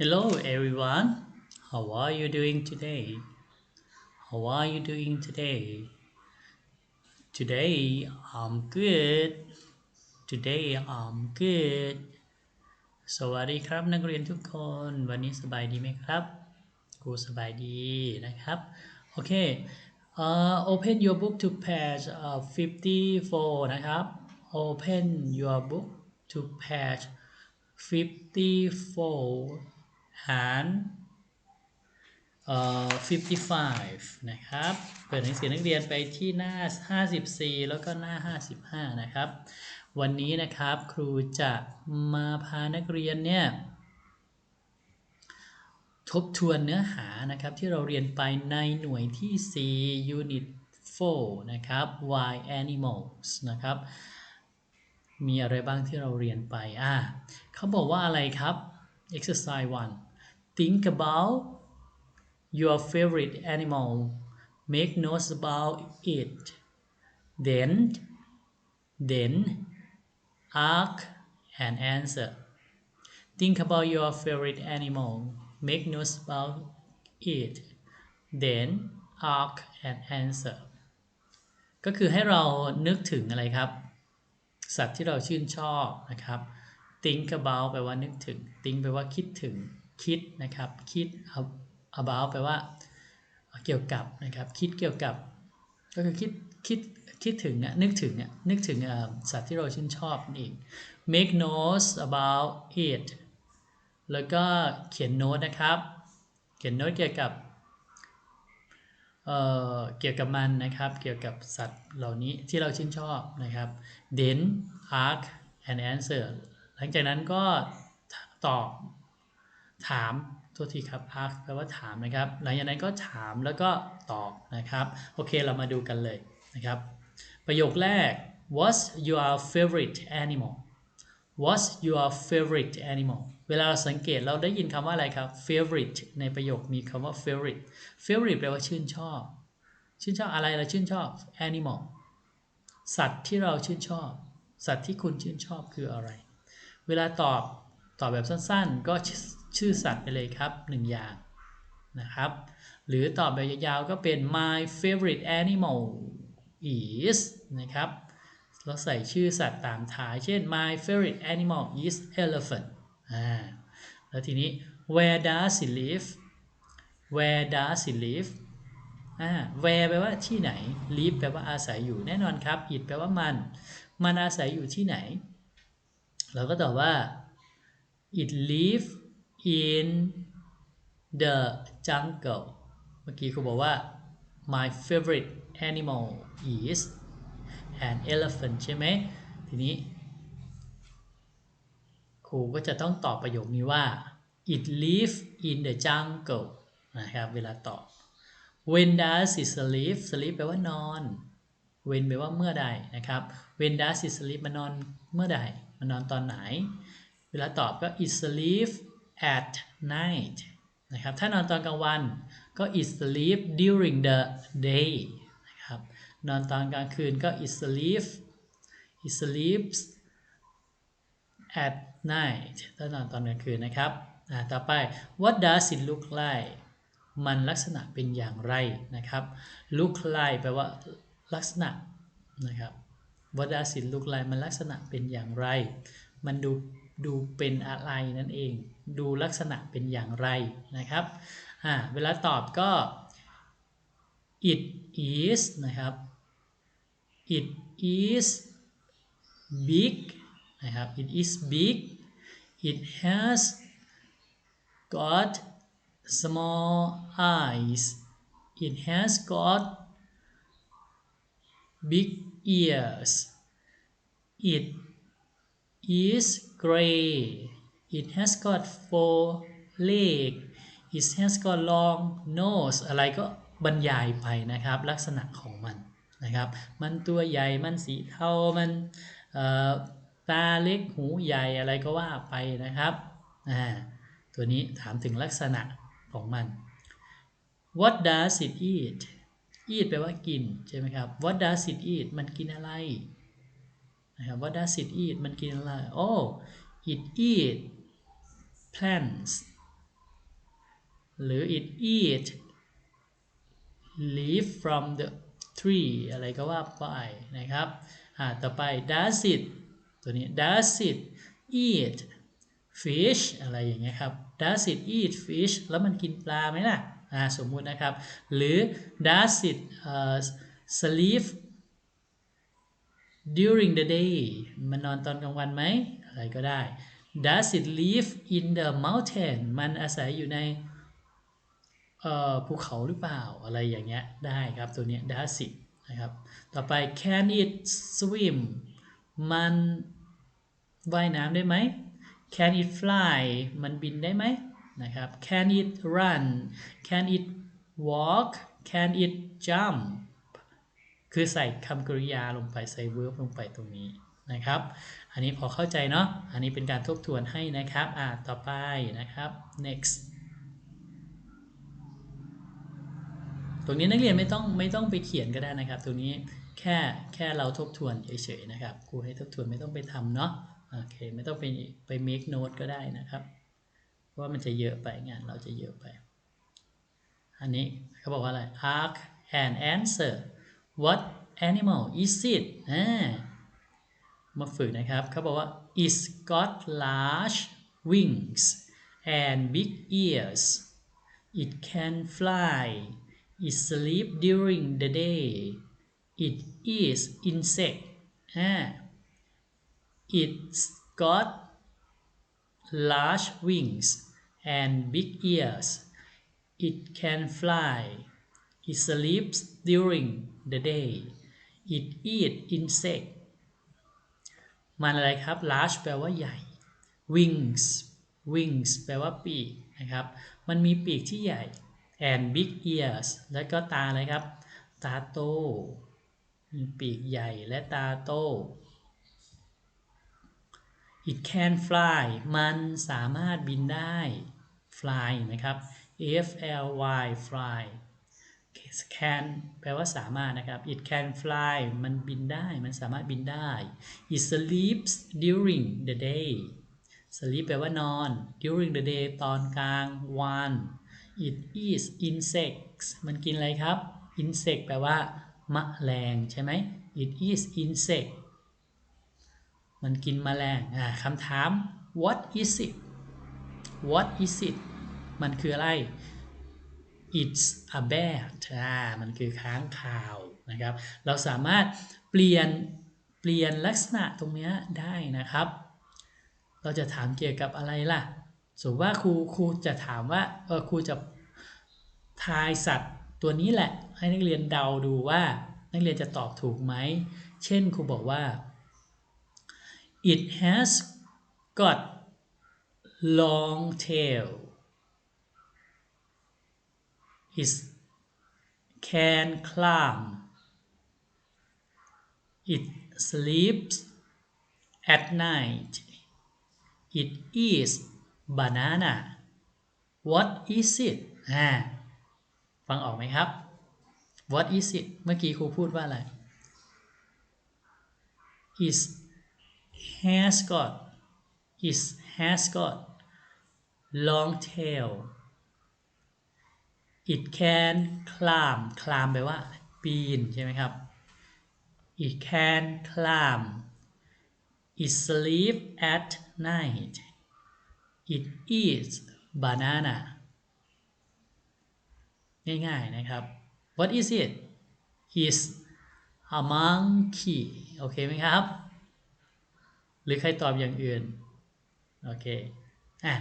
Hello everyone. How are you doing today? How are you doing today? Today I'm good. Today I'm good. สวัสดีครับนักเรียนทุกคน วันนี้สบายดีไหมครับครูสบายดีนะครับโอเค open your book to page เอ่อ54 นะครับ open your book to page 54 หารเอ่อ55 นะครับ เปิดหนังสือนักเรียนไปที่หน้า 54 แล้วก็หน้า 55 นะครับ วันนี้นะครับครูจะมาพานักเรียนเนี่ยทบทวนเนื้อหานะครับที่เราเรียนไปในหน่วยที่ 4 unit 4 นะครับ why animals นะครับ มีอะไรบ้างที่เราเรียนไป อ่าเขาบอกว่าอะไรครับ exercise 1 think about your favorite animal make notes about it then then ask and answer think about your favorite animal make notes about it then ask and answer ก็คือให้เรานึกถึงอะไรครับ สัตว์ที่เราชื่นชอบนะครับ think about แปลว่านึกถึง think แปลว่าคิดถึง คิดนะครับคิด about แปลว่าเกี่ยวกับนะครับคิดเกี่ยวกับก็คือคิดคิดคิดถึงอะนึกถึงอะนึกถึงสัตว์ที่เราชื่นชอบนั่นเอง make notes about it แล้วก็เขียนโน้ตนะครับ เขียนโน้ตเกี่ยวกับเอ่อเกี่ยวกับมันนะครับ เกี่ยวกับสัตว์เหล่านี้ที่เราชื่นชอบนะครับ then ask and answer หลังจากนั้นก็ตอบ ถามโทษทีครับ ask แปลว่าถามนะครับ หลังจากนั้นก็ถามแล้วก็ตอบนะครับ โอเคเรามาดูกันเลยนะครับ ประโยคแรก what's your favorite animal what's your favorite animal เวลาเราสังเกตเราได้ยินคำว่าอะไรครับ favorite ในประโยคมีคำว่า favorite favorite แปลว่าชื่นชอบ ชื่นชอบอะไรเราชื่นชอบ animal สัตว์ที่เราชื่นชอบ สัตว์ที่คุณชื่นชอบคืออะไร เวลาตอบตอบแบบสั้นๆ ก็ ชื่อสัตว์ไปเลยครับหนึ่งอย่างนะครับ หรือตอบแบบยาวๆก็เป็น my favorite animal is นะครับเราใส่ชื่อสัตว์ตามท้าย เช่น my favorite animal is elephant อ่าแล้วทีนี้ where does it live where does it live อ่า where แปลว่าที่ไหน live แปลว่าอาศัยอยู่แน่นอนครับ it แปลว่ามัน มันอาศัยอยู่ที่ไหน เราก็ตอบว่า it live in the jungle เมื่อกี้ครูบอกว่า my favorite animal is an elephant ใช่ไหมทีนี้ครูก็จะต้องตอบประโยคนี้ว่า it lives in the jungle นะครับเวลาตอบ when does it sleep sleep แปลว่านอน when แปลว่าเมื่อใดนะครับ when does it sleep มันนอนเมื่อใด มันนอนตอนไหน เวลาตอบก็ it sleep at night นะครับถ้านอนตอนกลางวันก็ it sleep during the day นะครับนอนตอนกลางคืนก็ it sleep it sleeps at night ถ้านอนตอนกลางคืนนะครับต่อไป what does it look like มันลักษณะเป็นอย่างไรนะครับ look like แปลว่าลักษณะนะครับ what does it look like มันลักษณะเป็นอย่างไร มันดู ดูเป็นอะไรนั่นเอง ดูลักษณะเป็นอย่างไรนะครับเวลาตอบก็ it is นะครับ it is big นะครับ it is big it has got small eyes it has got big ears it is gray it has got four legs it has got long nose อะไรก็บรรยายไปนะครับ ลักษณะของมันนะครับ มันตัวใหญ่ มันสีเทา มันตาเล็ก หูใหญ่อะไรก็ว่าไปนะครับ ตัวนี้ถามถึงลักษณะของมัน What does it eat eat แปลว่ากินใช่ไหมครับ What does it eat มันกินอะไร นะครับ What does it eat มันกินอะไร Oh it eat plants หรือ it eat leaf from the tree อะไรก็ว่าไปนะครับอ่าต่อไป does it ตัวนี้ does it eat fish อะไรอย่างเงี้ยครับ does it eat fish แล้วมันกินปลาไหมล่ะอ่าสมมุตินะครับ หรือ does it uh, sleep during the day มันนอนตอนกลางวันไหมอะไรก็ได้ does it live in the mountain มันอาศัยอยู่ในภูเขาหรือเปล่าอะไรอย่างเงี้ยได้ครับตัวเนี้ย does it นะครับ ต่อไป can it swim มันว่ายน้ำได้ไหม can it fly มันบินได้ไหมนะครับ can it run can it walk can it jump คือใส่คำกริยาลงไปใส่ verb ลงไปตรงนี้นะครับ อันนี้พอเข้าใจเนาะ อันนี้เป็นการทบทวนให้นะครับ อ่า ต่อไปนะครับ next ตรงนี้นักเรียนไม่ต้องไม่ต้องไปเขียนก็ได้นะครับ ตรงนี้แค่แค่เราทบทวนเฉยๆนะครับ ครูให้ทบทวนไม่ต้องไปทำเนาะ โอเค ไม่ต้องไปไป make note ก็ได้นะครับ เพราะว่ามันจะเยอะไปงานเราจะเยอะไป อันนี้เขาบอกว่าอะไร ask and answer what animal is it อ่ามาฝึกนะครับ เขาบอกว่า it's got large wings and big ears it can fly it sleep during the day it eats insect อ่า it's got large wings and big ears it can fly it sleeps during the day it eat insect มันอะไรครับ large แปลว่าใหญ่ wings wings แปลว่าปีกนะครับ มันมีปีกที่ใหญ่ and big ears แล้วก็ตาอะไรครับ ตาโต มีปีกใหญ่และตาโต it can fly มันสามารถบินได้ fly นะครับ f l y fly can แปลว่าสามารถนะครับ it can fly มันบินได้ มันสามารถบินได้ it sleeps during the day sleep แปลว่านอน during the day ตอนกลางวัน it eats insects มันกินอะไรครับ insect แปลว่ามะแรงใช่ไหม it eats insect มันกินมแมลงอ่าคำถาม what is it what is it มันคืออะไร it's a bat อ่ามันคือค้างคาวนะครับ เราสามารถเปลี่ยนเปลี่ยนลักษณะตรงนี้ได้นะครับ เราจะถามเกี่ยวกับอะไรล่ะ สมมติว่าครูครูจะถามว่าเออครูจะทายสัตว์ตัวนี้แหละ ให้นักเรียนเดาดูว่า นักเรียนจะตอบถูกไหม เช่นครูบอกว่า it has got long tail it can climb it sleeps at night it eats banana what is it อ่าฟังออกไหมครับ what is it เมื่อกี้ครูพูดว่าอะไร is has got is has got long tail it can climb climb แปลว่า ปีนใช่ไหมครับ it can climb it sleep at night it eats banana ง่ายๆนะครับ what is it is a monkey โอเคไหมครับ หรือใครตอบอย่างอื่น โอเค อะ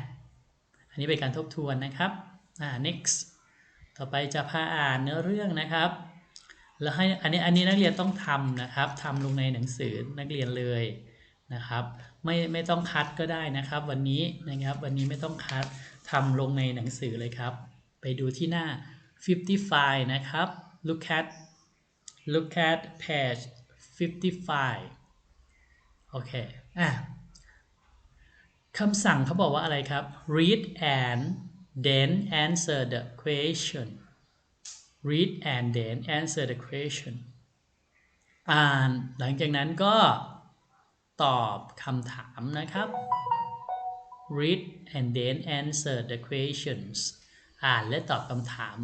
อันนี้เป็นการทบทวนนะครับ อ่า next ต่อไปจะพาอ่านเนื้อเรื่องนะครับ แล้วให้อันนี้อันนี้นักเรียนต้องทำนะครับทำลงในหนังสือนักเรียนเลยนะครับ ไม่ไม่ต้องคัดก็ได้นะครับ วันนี้นะครับวันนี้ไม่ต้องคัดทำลงในหนังสือเลยครับ ไปดูที่หน้า 55 นะครับ look at look at page 55 โอเค อะคำสั่งเขาบอกว่าอะไรครับ read and then answer the question read and then answer the question อ่านหลังจากนั้นก็ตอบคำถามนะครับ read and then answer the questions อ่านและตอบคำถาม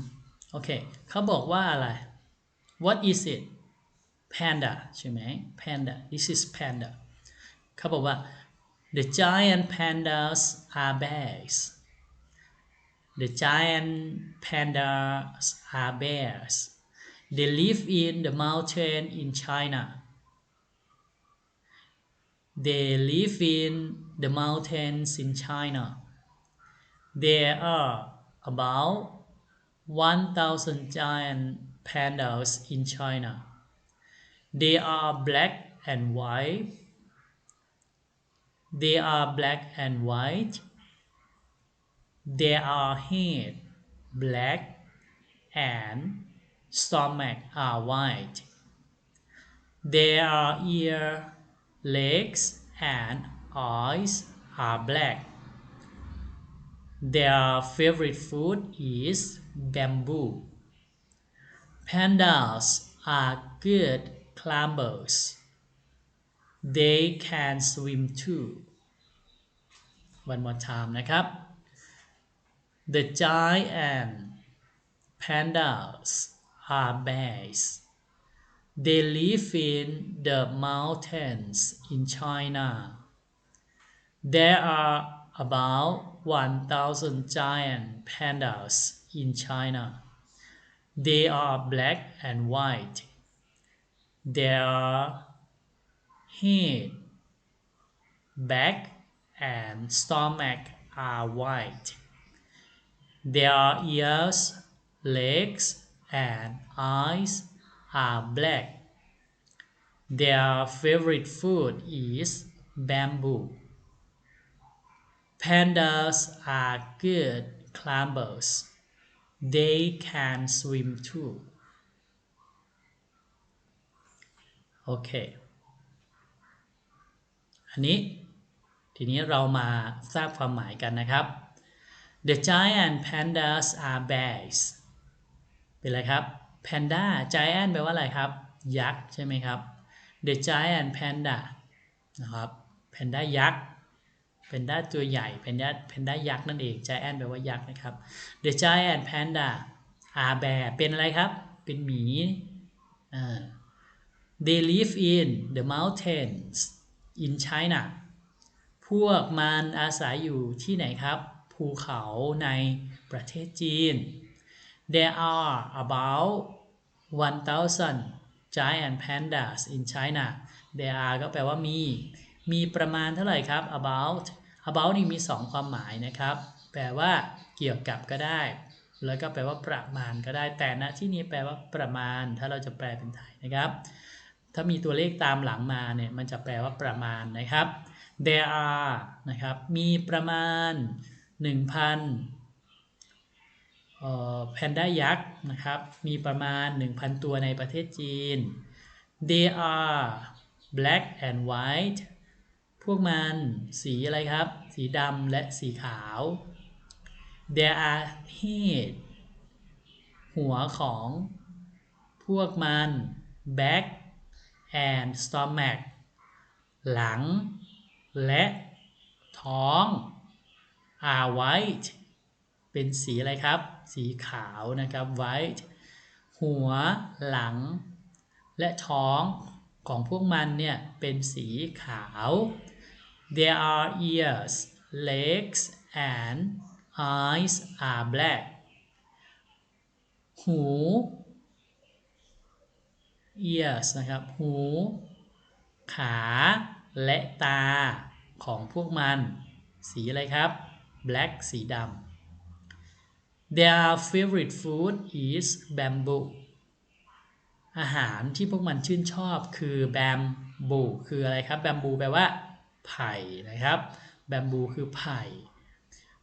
โอเค เขาบอกว่าอะไร what is it panda ใช่ไหม panda this is panda เขาบอกว่า the giant pandas are bears the giant pandas are bears they live in the mountain in China they live in the mountains in China there are about 1,000 giant pandas in China. They are black and white. They are black and white. Their head black and stomach are white. Their ear, legs, and eyes are black. Their favorite food is bamboo. Pandas are good climbers. They can swim too. One more time นะครับ the giant pandas are bears. They live in the mountains in China. There are about 1,000 giant pandas in China. They are black and white. Their head, back, and stomach are white. Their ears, legs, and eyes are black. Their favorite food is bamboo. Pandas are good climbers. They can swim too. โอเค อันนี้ ทีนี้เรามาทราบความหมายกันนะครับ The giant pandas are bears เป็นไรครับ panda giant แปลว่าอะไรครับ ยักษ์ใช่ไหมครับ The giant panda นะครับ panda ยักษ์ panda ตัวใหญ่ panda panda ยักษ์นั่นเอง giant แปลว่ายักษ์นะครับ The giant panda are bear เป็นอะไรครับ เป็นหมี They live in the mountains in China พวกมันอาศัยอยู่ที่ไหนครับ ภูเขาในประเทศจีน There are about 1,000 giant pandas in China There are ก็แปลว่ามี มีประมาณเท่าไหร่ครับ about about นี่มี 2 ความหมายนะครับ แปลว่าเกี่ยวกับก็ได้ แล้วก็แปลว่าประมาณก็ได้ แต่ณที่นี้แปลว่าประมาณ ถ้าเราจะแปลเป็นไทยนะครับ ถ้ามีตัวเลขตามหลังมาเนี่ย มันจะแปลว่าประมาณนะครับ there are นะครับ มีประมาณ 1,000เอ่อแพนด้ายักษ์นะครับ มีประมาณ 1,000 ตัวในประเทศจีน they are black and white พวกมันสีอะไรครับ สีดำและสีขาว there are head หัวของพวกมัน back and stomach หลัง และท้อง are white เป็นสีอะไรครับ สีขาวนะครับ white หัว หลัง และท้องของพวกมันเนี่ยเป็นสีขาว there are ears legs and eyes are black หู ears นะครับ หู ขา และตาของพวกมัน สีอะไรครับ black สีดำ Their favorite food is bamboo อาหารที่พวกมันชื่นชอบคือ bamboo คืออะไรครับ bamboo แปลว่า ไผ่นะครับ bamboo คือไผ่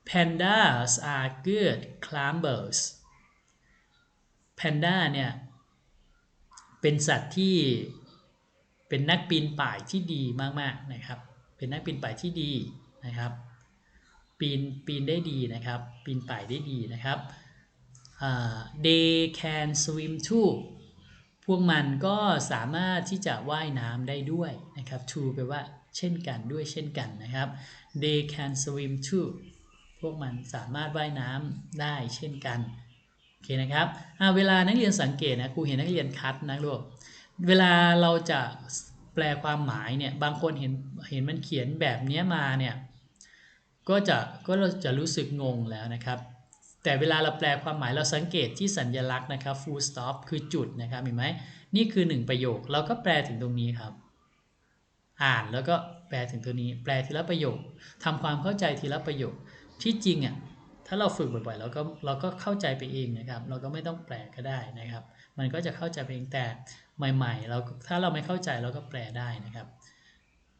Pandas are good climbers Panda เนี่ยเป็นสัตว์ที่เป็นนักปีนป่ายที่ดีมากๆนะครับ เป็นนักปีนป่ายที่ดีนะครับ ปีนปีนได้ดีนะครับ ปีนป่ายได้ดีนะครับ they can swim too พวกมันก็สามารถที่จะว่ายน้ำได้ด้วยนะครับ to แปลว่าเช่นกันด้วยเช่นกันนะครับ they can swim too พวกมันสามารถว่ายน้ำได้เช่นกันโอเคนะครับเวลานักเรียนสังเกตนะครูเห็นนักเรียนคัดนะลูกเวลาเราจะแปลความหมายเนี่ยบางคนเห็นเห็นมันเขียนแบบนี้มาเนี่ย ก็จะก็เราจะรู้สึกงงแล้วนะครับ แต่เวลาเราแปลความหมายเราสังเกตที่สัญลักษณ์นะครับ full stop คือจุดนะครับเห็นไหมนี่คือหนึ่งประโยคเราก็แปลถึงตรงนี้ครับ อ่านแล้วก็แปลถึงตัวนี้ แปลทีละประโยคทำความเข้าใจทีละประโยคที่จริงอะถ้าเราฝึกบ่อยๆเราก็เราก็เข้าใจไปเองนะครับ เราก็ไม่ต้องแปลก็ได้นะครับ มันก็จะเข้าใจไปเองแต่ใหม่ ๆ เราถ้าเราไม่เข้าใจเราก็แปลได้นะครับ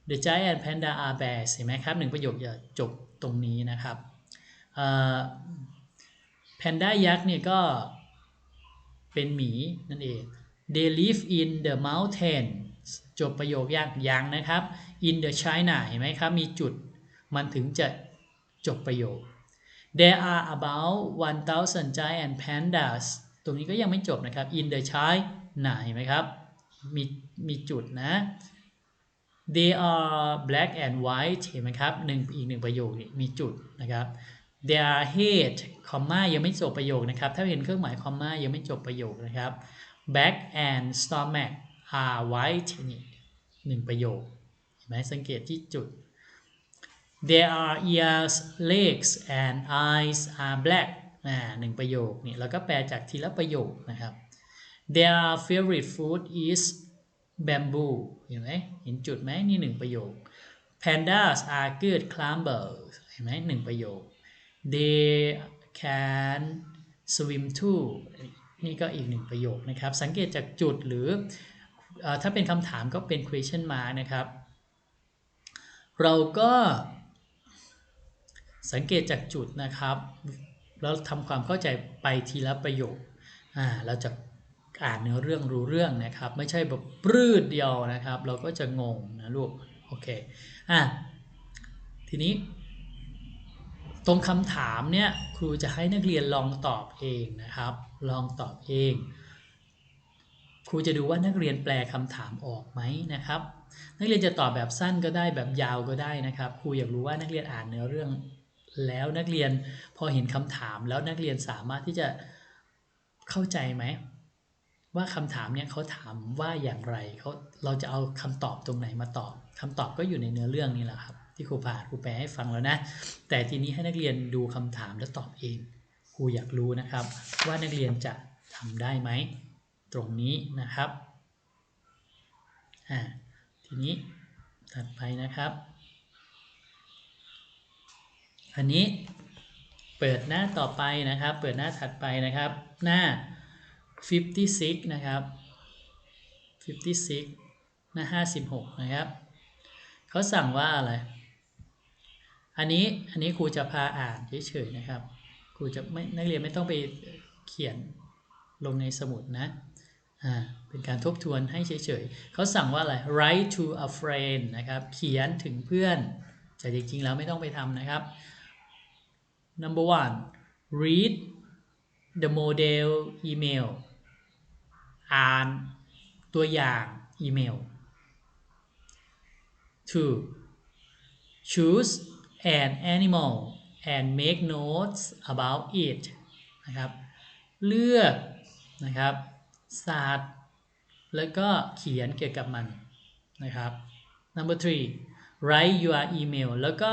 The giant panda are bears เห็นไหมครับหนึ่งประโยคจะจบตรงนี้นะครับแพนด้ายักษ์เนี่ยก็เป็นหมีนั่นเอง They live in the mountain จบประโยคยากยังนะครับ in the China เห็นไหมครับ มีจุดมันถึงจะจบประโยค There are about 1,000 giant pandas ตรงนี้ก็ยังไม่จบนะครับ in the China เห็นไหมครับ มีมีจุดนะ they are black and white เห็นไหมครับหนึ่งอีกหนึ่งประโยคมีจุดนะครับ they are head คอมมายังไม่จบประโยคนะครับ ถ้าเห็นเครื่องหมายคอมมายังไม่จบประโยคนะครับ back and stomach are white นี่หนึ่งประโยคเห็นไหมสังเกตที่จุด there are ears legs and eyes are black อ่าหนึ่งประโยคนี่แล้วก็แปลจากทีละประโยคนะครับ their favorite food is bamboo เห็นไหมเห็นจุดไหมนี่หนึ่งประโยค pandas are good climbers เห็นไหมหนึ่งประโยค they can swim too นี่ก็อีกหนึ่งประโยคนะครับ สังเกตจากจุดหรืออถ้าเป็นคำถามก็เป็น question mark นะครับ เราก็สังเกตจากจุดนะครับ แล้วทำความเข้าใจไปทีละประโยค อ่า เราจะ อ่านเนื้อเรื่องรู้เรื่องนะครับ ไม่ใช่แบบปรืดเดียวนะครับ เราก็จะงงนะลูกโอเคอะทีนี้ ตรงคำถามเนี่ยครูจะให้นักเรียนลองตอบเองนะครับ ลองตอบเอง ครูจะดูว่านักเรียนแปลคำถามออกไหมนะครับ นักเรียนจะตอบแบบสั้นก็ได้แบบยาวก็ได้นะครับ ครูอยากรู้ว่านักเรียนอ่านเนื้อเรื่องแล้วนักเรียนพอเห็นคำถามแล้วนักเรียนสามารถที่จะเข้าใจไหม ว่าคำถามเนี่ยเขาถามว่าอย่างไรเขาเราจะเอาคำตอบตรงไหนมาตอบคำตอบก็อยู่ในเนื้อเรื่องนี่แหละครับ ที่ครูผ่านครูแปลให้ฟังแล้วนะ แต่ทีนี้ให้นักเรียนดูคำถามแล้วตอบเองครูอยากรู้นะครับ ว่านักเรียนจะทำได้ไหมตรงนี้นะครับอ่าทีนี้ถัดไปนะครับ อันนี้เปิดหน้าต่อไปนะครับ เปิดหน้าถัดไปนะครับ หน้า 56 นะครับ 56น้า56 นะครับ เขาสั่งว่าอะไร อันนี้ อันนี้ครูจะพาอ่านเฉยๆนะครับ ครูจะไม่นักเรียนไม่ต้องไปเขียนลงในสมุดนะ อ่า เป็นการทบทวนให้เฉยๆ เขาสั่งว่าอะไร write to a friend นะครับ เขียนถึงเพื่อน แต่จริงๆ แล้วไม่ต้องไปทำนะครับ number one read the model email อ่านตัวอย่างอีเมล two choose an animal and make notes about it นะครับ เลือกนะครับสัตว์แล้วก็เขียนเกี่ยวกับมันนะครับ number three write your email แล้วก็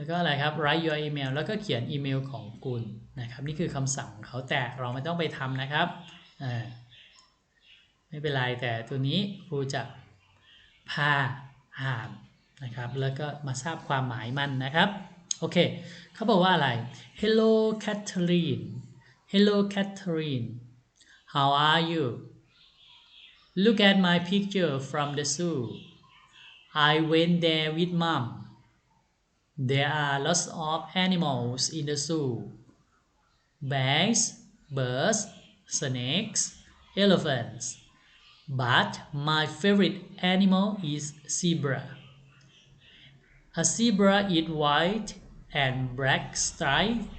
แล้วก็อะไรครับ write your email แล้วก็เขียนอีเมลของคุณนะครับนี่คือคำสั่งของเขาแต่เราไม่ต้องไปทำนะครับไม่เป็นไรแต่ตัวนี้ครูจะพาอ่านนะครับแล้วก็มาทราบความหมายมันนะครับโอเคเขาบอกว่าอะไร Hello Catherine Hello Catherine How are you Look at my picture from the zoo I went there with mom There are lots of animals in the zoo. Bears birds snakes elephants. But my favorite animal is zebra. A zebra is white and black striped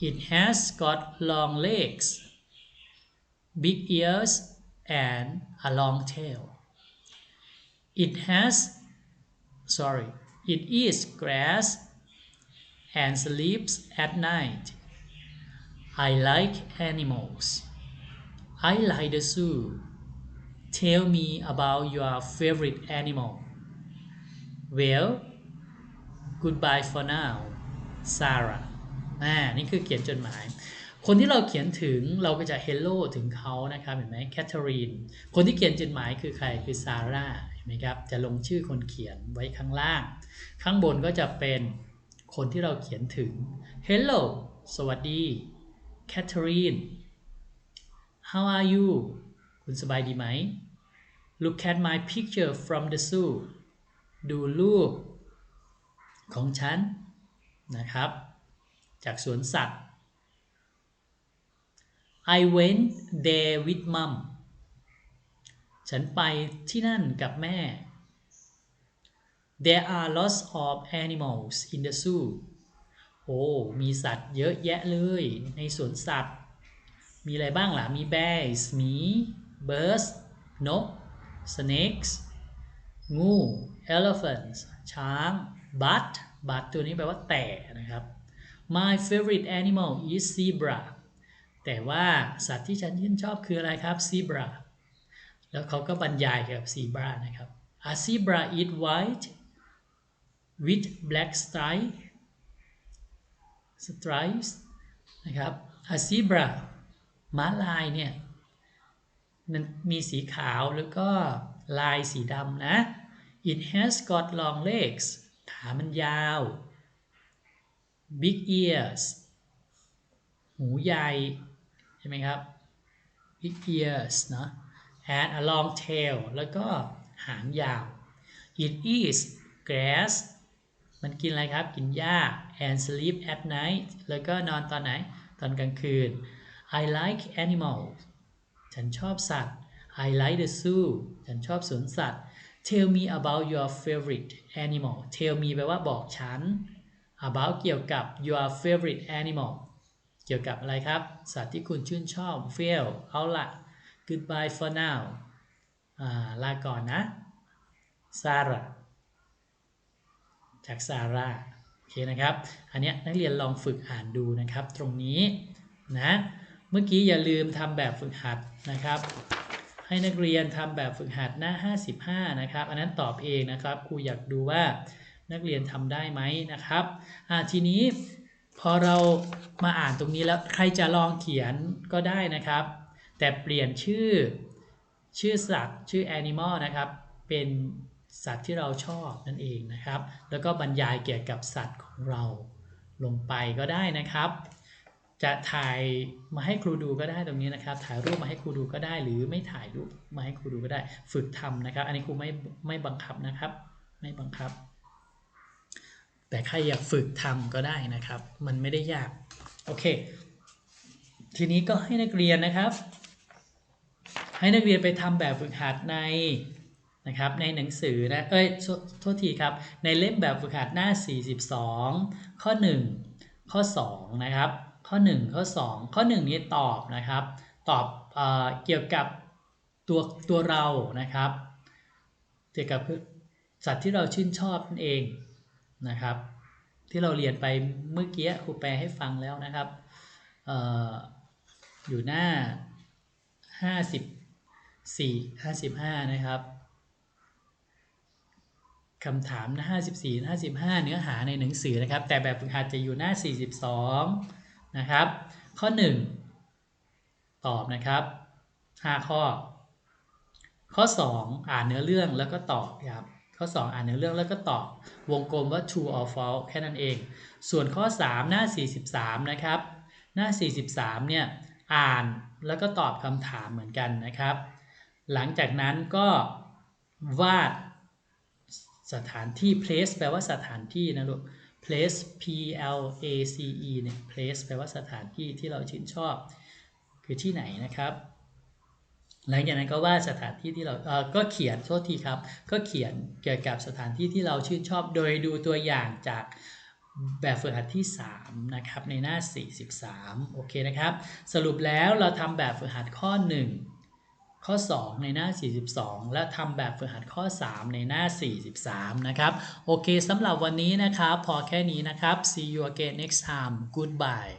it has got long legs big ears and a long tail. It has sorry it eats grass and sleeps at night I like animals I like the zoo tell me about your favorite animal well goodbye for now Sarah อ่า นี่คือเขียนจดหมาย คนที่เราเขียนถึงเราก็จะ hello ถึงเขานะครับ เห็นไหมแคทเธอรีน คนที่เขียนจดหมายคือใคร คือซาร่า นไหมครับ จะลงชื่อคนเขียนไว้ข้างล่าง ข้างบนก็จะเป็นคนที่เราเขียนถึง hello สวัสดีแคทเธอรีน how are you คุณสบายดีไหม look at my picture from the zoo ดูรูปของฉันนะครับ จากสวนสัตว์ I went there with mom ฉันไปที่นั่นกับแม่ There are lots of animals in the zoo โอ้ มีสัตว์เยอะแยะเลยในสวนสัตว์ มีอะไรบ้างล่ะ มี bears หมี birds นก snakes งู elephants ช้าง but but ตัวนี้แปลว่าแต่นะครับ My favorite animal is zebra แต่ว่าสัตว์ที่ฉันชื่นชอบคืออะไรครับ zebra แล้วเขาก็บรรยายเกี่ยวกับ zebra นะครับ A zebra is white with black stripe stripes นะครับ A zebra ม้าลายเนี่ยมันมีสีขาวแล้วก็ลายสีดำนะ It has got long legs ขามันยาว big ears หูใหญ่ ใช่ไหมครับ big ears เนอะ and a long tail แล้วก็หางยาว it eats grass มันกินอะไรครับ กินหญ้า and sleep at night แล้วก็นอนตอนไหน ตอนกลางคืน I like animals ฉันชอบสัตว์ I like the zoo ฉันชอบสวนสัตว์ Tell me about your favorite animal Tell me แปลว่าบอกฉัน about เกี่ยวกับ your favorite animal เกี่ยวกับอะไรครับ สัตว์ที่คุณชื่นชอบ Well เอาละ Goodbye for now ลาก่อนนะ Sarah จากซาร่า โอเคนะครับ อันเนี้ยนักเรียนลองฝึกอ่านดูนะครับ ตรงนี้นะ เมื่อกี้อย่าลืมทำแบบฝึกหัดนะครับ ให้นักเรียนทำแบบฝึกหัดหน้า 55 นะครับ อันนั้นตอบเองนะครับ ครูอยากดูว่านักเรียนทำได้ไหมนะครับทีนี้พอเรามาอ่านตรงนี้แล้วใครจะลองเขียนก็ได้นะครับ แต่เปลี่ยนชื่อชื่อสัตว์ชื่อ animal นะครับ เป็นสัตว์ที่เราชอบนั่นเองนะครับ แล้วก็บรรยายเกี่ยวกับสัตว์ของเราลงไปก็ได้นะครับ จะถ่ายมาให้ครูดูก็ได้ตรงนี้นะครับ ถ่ายรูปมาให้ครูดูก็ได้ หรือไม่ถ่ายรูปมาให้ครูดูก็ได้ ฝึกทำนะครับ อันนี้ครูไม่ไม่บังคับนะครับ ไม่บังคับ แต่ใครอยากฝึกทำก็ได้นะครับ มันไม่ได้ยาก โอเค ทีนี้ก็ให้นักเรียนนะครับ ให้นักเรียนไปทำแบบฝึกหัดในนะครับในหนังสือนะเอ้ยโทษทีครับ ในเล่มแบบฝึกหัดหน้า 42 ข้อ 1 ข้อ 2 นะครับ ข้อ 1 ข้อ 2 ข้อ 1 นี้ตอบนะครับ ตอบเอเกี่ยวกับตัวตัวเรานะครับ เกี่ยวกับสัตว์ที่เราชื่นชอบนั่นเองนะครับ ที่เราเรียนไปเมื่อกี้ครูแปลให้ฟังแล้วนะครับอออยู่หน้า 4 55 นะครับคำถามหน้า54 55 เนื้อหาในหนังสือนะครับ แต่แบบฝึกหัดจะอยู่หน้า 42 นะครับ ข้อ 1 ตอบนะครับ 5 ข้อ ข้อ 2 อ่านเนื้อเรื่องแล้วก็ตอบครับ ข้อ 2 อ่านเนื้อเรื่องแล้วก็ตอบ วงกลมว่า true or false แค่นั้นเอง ส่วนข้อ 3 หน้า 43 นะครับ หน้า 43 เนี่ย อ่านแล้วก็ตอบคำถามเหมือนกันนะครับ หลังจากนั้นก็วาดสถานที่ place แปลว่าสถานที่นะลูก place p l a c e เนี่ย place แปลว่าสถานที่ที่เราชื่นชอบ คือที่ไหนนะครับ หลังจากนั้นก็ว่าสถานที่ที่เราเออก็เขียนโทษทีครับ ก็เขียนเกี่ยวกับสถานที่ที่เราชื่นชอบ โดยดูตัวอย่างจากแบบฝึกหัดที่ 3 นะครับ ในหน้า 43 โอเคนะครับ สรุปแล้วเราทำแบบฝึกหัดข้อ 1 ข้อ 2 ในหน้า 42 และทำแบบฝึกหัดข้อ 3 ในหน้า 43 นะครับ โอเคสำหรับวันนี้นะครับ พอแค่นี้นะครับ see you again next time goodbye